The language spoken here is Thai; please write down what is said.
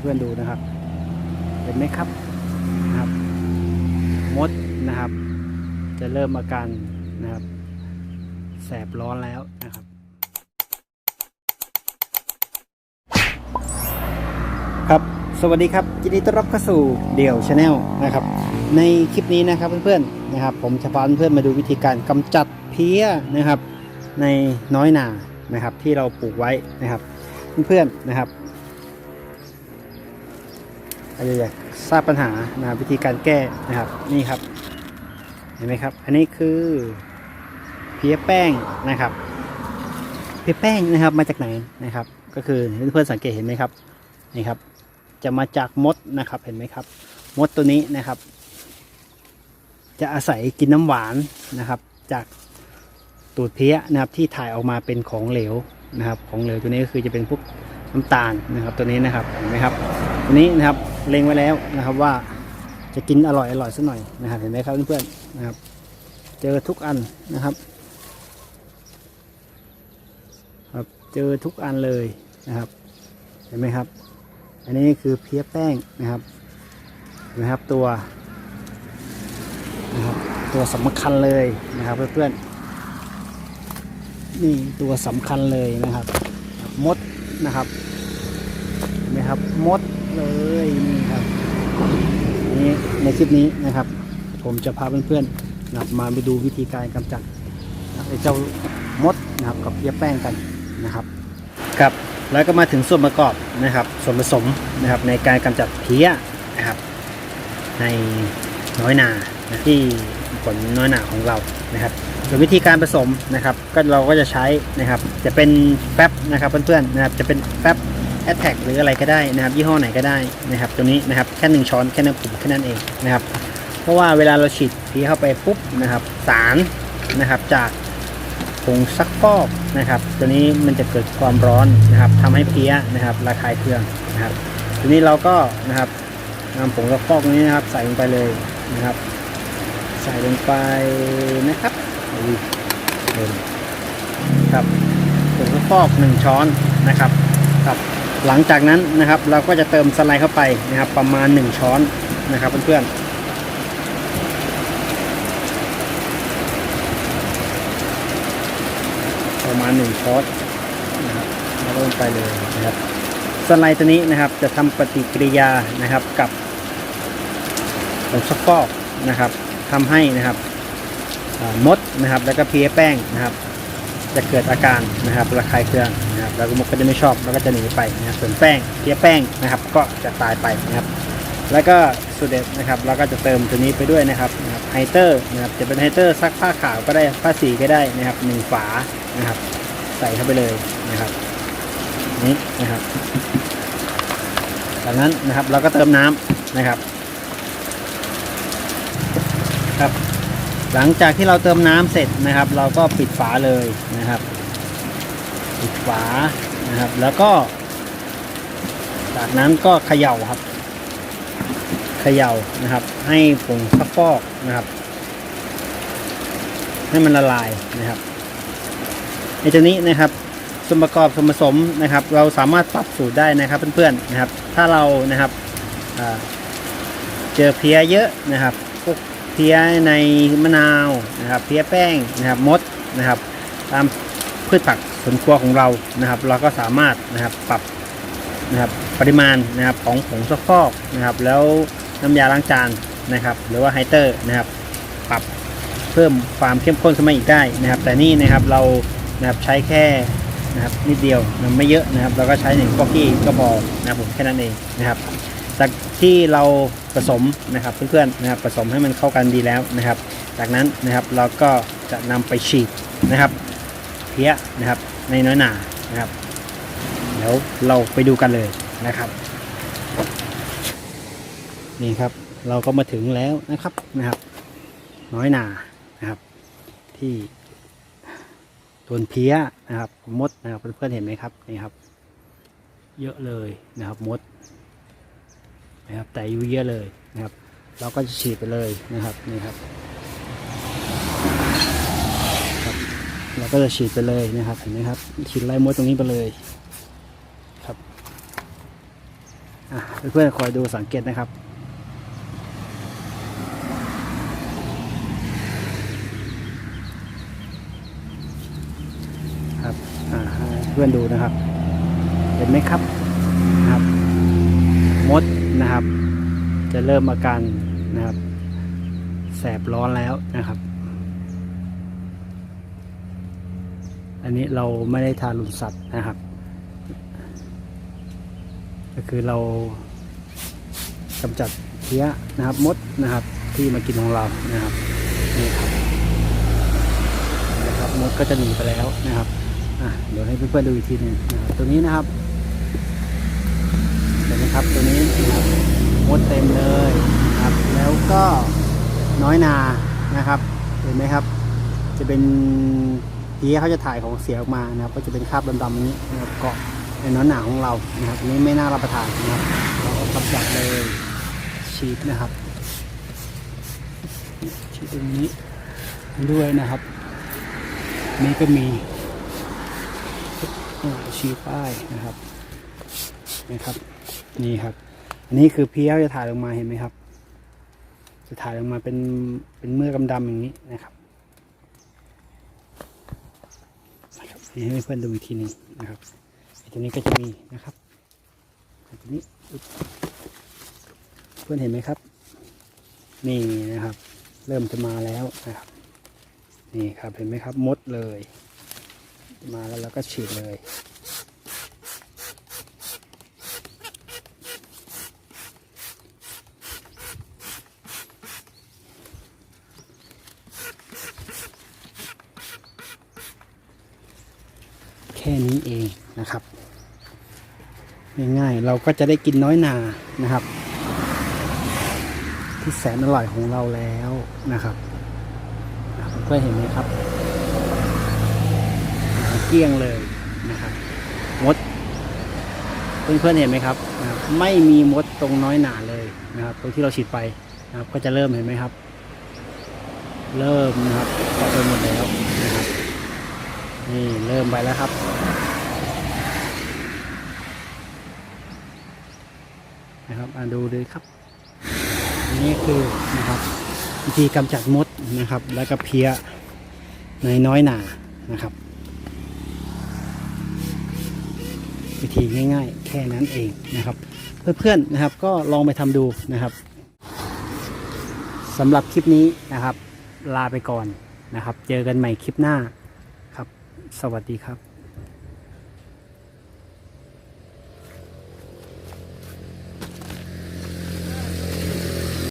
เพื่อนดูนะครับ เห็นไหมครับนะครับ มดนะครับ จะเริ่มอาการนะครับ แสบร้อนแล้วนะครับครับสวัสดีครับยินดีต้อนรับเข้าสู่เดี่ยวชาแนลนะครับ ในคลิปนี้นะครับเพื่อนๆนะครับ ผมจะพาเพื่อนๆมาดูวิธีการกำจัดเพี้ยนะครับ ในน้อยหนานะครับที่เราปลูกไว้นะครับ เพื่อนๆนะครับ ใครอยากทราบปัญหานะวิธีการแก้นะครับนี่ครับ เห็นไหมครับ อันนี้คือเพี้ยแป้งนะครับเพี้ยแป้งนะครับมาจากไหนนะครับ ก็คือเพื่อนๆสังเกตเห็นไหมครับนี่ครับ จะมาจากมดนะครับเห็นไหมครับ มดตัวนี้นะครับ จะอาศัยกินน้ำหวานนะครับ จากตูดเพี้ยนะครับที่ถ่ายออกมาเป็นของเหลวนะครับ ของเหลวตัวนี้ก็คือจะเป็นพวกน้ำตาลนะครับ ตัวนี้นะครับเห็นไหมครับตัวนี้นะครับ เล็งไว้แล้วนะครับว่าจะกินอร่อยอร่อยสักหน่อยนะครับเห็นไหมครับเพื่อนๆนะครับ เจอทุกอันนะครับครับ เจอทุกอันเลยนะครับ เห็นไหมครับ อันนี้คือเพี้ยแป้งนะครับเห็นะครับตัวนะครับตัวสำคัญเลยนะครับเพื่อนๆนี่ตัวสำคัญเลยนะครับ มดนะครับเห็นไหมครับมด เลยนี่ครับนี่ในคลิปนี้นะครับ ผมจะพาเพื่อนๆนะครับมาไปดูวิธีการกำจัดไอ้เจ้ามดนะครับกับเพี้ยแป้งกันนะครับครับแล้วก็มาถึงส่วนประกอบนะครับ ส่วนผสมนะครับในการกำจัดเพี้ยนะครับ ในน้อยนานะที่ผลน้อยหนาของเรานะครับส่วนวิธีการผสมนะครับ ก็เราก็จะใช้นะครับ จะเป็นแป๊บนะครับเพื่อนๆนะครับ จะเป็นแป๊บ แอตแทกหรืออะไรก็ได้นะครับ ยี่ห้อไหนก็ได้นะครับ ตัวนี้นะครับแค่หนึ่งช้อนแค่นั้นผมแค่นั้นเองนะครับ เพราะว่าเวลาเราฉีดพีเข้าไปปุ๊บนะครับ สารนะครับจากผงซักฟอกนะครับ ตัวนี้มันจะเกิดความร้อนนะครับทำให้เพี้ยนะครับระคายเคืองนะครับ ทีนี้เราก็นะครับนำผงซักฟอกนี้นะครับ ใส่ลงไปเลยนะครับ ใส่ลงไปนะครับเอาดิเดินครับผงซักฟอกหนึ่งช้อนนะครับครับ หลังจากนั้นนะครับเราก็จะเติมสไลด์เข้าไปนะครับ ประมาณ 1 ช้อนนะครับเพื่อนๆประมาณ1ช้อนนะครับแล้วก็ลงไปเลยนะครับสไลด์ตัวนี้นะครับจะทำปฏิกิริยานะครับกับผงซักฟอกนะครับทำให้นะครับมดนะครับแล้วก็เพี้ยแป้งนะครับ จะเกิดอาการนะครับระคายเคืองนะครับแล้วก็มดก็จะไม่ชอบแล้วก็จะหนีไปนะครับส่วนแป้งเพี้ยแป้งนะครับ ก็จะตายไปนะครับ แล้วก็สูตรเด็ดนะครับเราก็จะเติมตัวนี้ไปด้วยนะครับไฮเตอร์นะครับจะเป็นไฮเตอร์ซักผ้าขาวก็ได้ผ้าสีก็ได้นะครับหนึ่งฝานะครับ ใส่เข้าไปเลยนะครับนี่นะครับจากนั้นนะครับเราก็เติมน้ำนะครับครับ หลังจากที่เราเติมน้ำเสร็จนะครับ เราก็ปิดฝาเลยนะครับ ปิดฝานะครับ แล้วก็ จากนั้นก็เขย่าครับเขย่านะครับ ให้ผงซักฟอกนะครับ ให้มันละลายนะครับ ในตัวนี้นะครับส่วนประกอบส่วนผสมนะครับ เราสามารถปรับสูตรได้นะครับเพื่อนๆนะครับ ถ้าเรานะครับเจอเพี้ยเยอะนะครับ เพี้ยในมะนาวนะครับเพี้ยแป้งนะครับมดนะครับ ตามพืชผักสวนครัวของเรานะครับ เราก็สามารถนะครับปรับนะครับปริมาณนะครับของผงซักฟอกนะครับ แล้วน้ำยาล้างจานนะครับ หรือว่าไฮเตอร์นะครับ ปรับเพิ่มความเข้มข้นขึ้นมาอีกได้นะครับ แต่นี่นะครับเรานะครับใช้แค่นะครับนิดเดียวนะไม่เยอะนะครับ เราก็ใช้หนึ่งก๊อกกี้ก็พอนะครับผมแค่นั้นเองนะครับจาก ที่เราผสมนะครับเพื่อนๆนะครับผสมให้มันเข้ากันดีแล้วนะครับ จากนั้นนะครับเราก็จะนำไปฉีดนะครับเพี้ยนะครับในน้อยหนานะครับเดี๋ยวเราไปดูกันเลยนะครับ นี่ครับเราก็มาถึงแล้วนะครับนะครับ น้อยหนานะครับ ที่ตัวนเพี้ยนะครับมดนะครับเพื่อนๆเห็นไหมครับนี่ครับ เยอะเลยนะครับมด นะครับแต่อายุเยอะเลยนะครับ เราก็จะฉีดไปเลยนะครับนี่ครับเราก็จะฉีดไปเลยนะครับเห็นไหมครับฉีดไล่มดตรงนี้ไปเลยครับอะเพื่อนๆคอยดูสังเกตนะครับครับอ่าเพื่อนดูนะครับ เห็นไหมครับครับมด นะครับ จะเริ่มอาการนะครับ แสบร้อนแล้วนะครับ อันนี้เราไม่ได้ทารุณสัตว์นะครับ ก็คือเรากำจัดเพี้ยนะครับมดนะครับ ที่มากินของเรานะครับนี่ครับนะครับมดก็จะหนีไปแล้วนะครับอะเดี๋ยวให้เพื่อนๆดูอีกทีหนึงนะครับตัวนี้นะครับ นไหมครับ ตัวนี้นะครับมดเต็มเลยครับ แล้วก็น้อยนานะครับ เห็นไหมครับ จะเป็นเพี้ยเขาจะถ่ายของเสียออกมานะครับ ก็จะเป็นคราบดำๆอย่างนี้นะครับเกาะในน้อหนาของเรานะครับอันนี้ไม่น่ารับประทานนะครับ เราก็กำจัดเลยฉีดนะครับฉีดตรงนี้ด้วยนะครับ นี่ก็มีฉีดป้ายนะครับนะครับ นี่ครับ อันนี้คือเพี้ยจะถ่ายลงมาเห็นไหมครับ จะถ่ายลงมาเป็นเป็นเมือกดำๆอย่างนี้นะครับนี่ให้เพื่อนดูอีกทีหนึงนะครับอ้ตัวนี้ก็จะมีนะครับอ้ตัวนี้เพื่อนเห็นไหมครับ นี่นะครับ เริ่มจะมาแล้วนะครับ นี่ครับเห็นไหมครับมดเลย มาแล้วเราก็ฉีดเลย ค่นี้เองนะครับง่ายๆเราก็จะได้กินน้อยนานะครับ ที่แสนอร่อยของเราแล้วนะครับเพื่อนๆเห็นไหมครับ เกลี้ยงเลยนะครับมดเพื่อนๆเห็นไหมครับ ไม่มีมดตรงน้อยหนาเลยนะครับตรงที่เราฉีดไปนะครับ ก็จะเริ่มเห็นไหมครับ เริ่มนะครับเกไปหมดแล้วนะครับ นี่เริ่มไปแล้วครับ นะครับอ่าดูเลยครับนนี้คือนะครับวิธีกำจัดมดนะครับ แล้วก็เพี้ยในน้อยหนานะครับ วิธีง่ายๆ แค่นั้นเองนะครับ เพื่อนๆนะครับก็ลองไปทำดูนะครับสำหรับคลิปนี้นะครับ ลาไปก่อนนะครับ เจอกันใหม่คลิปหน้า สวัสดีครับ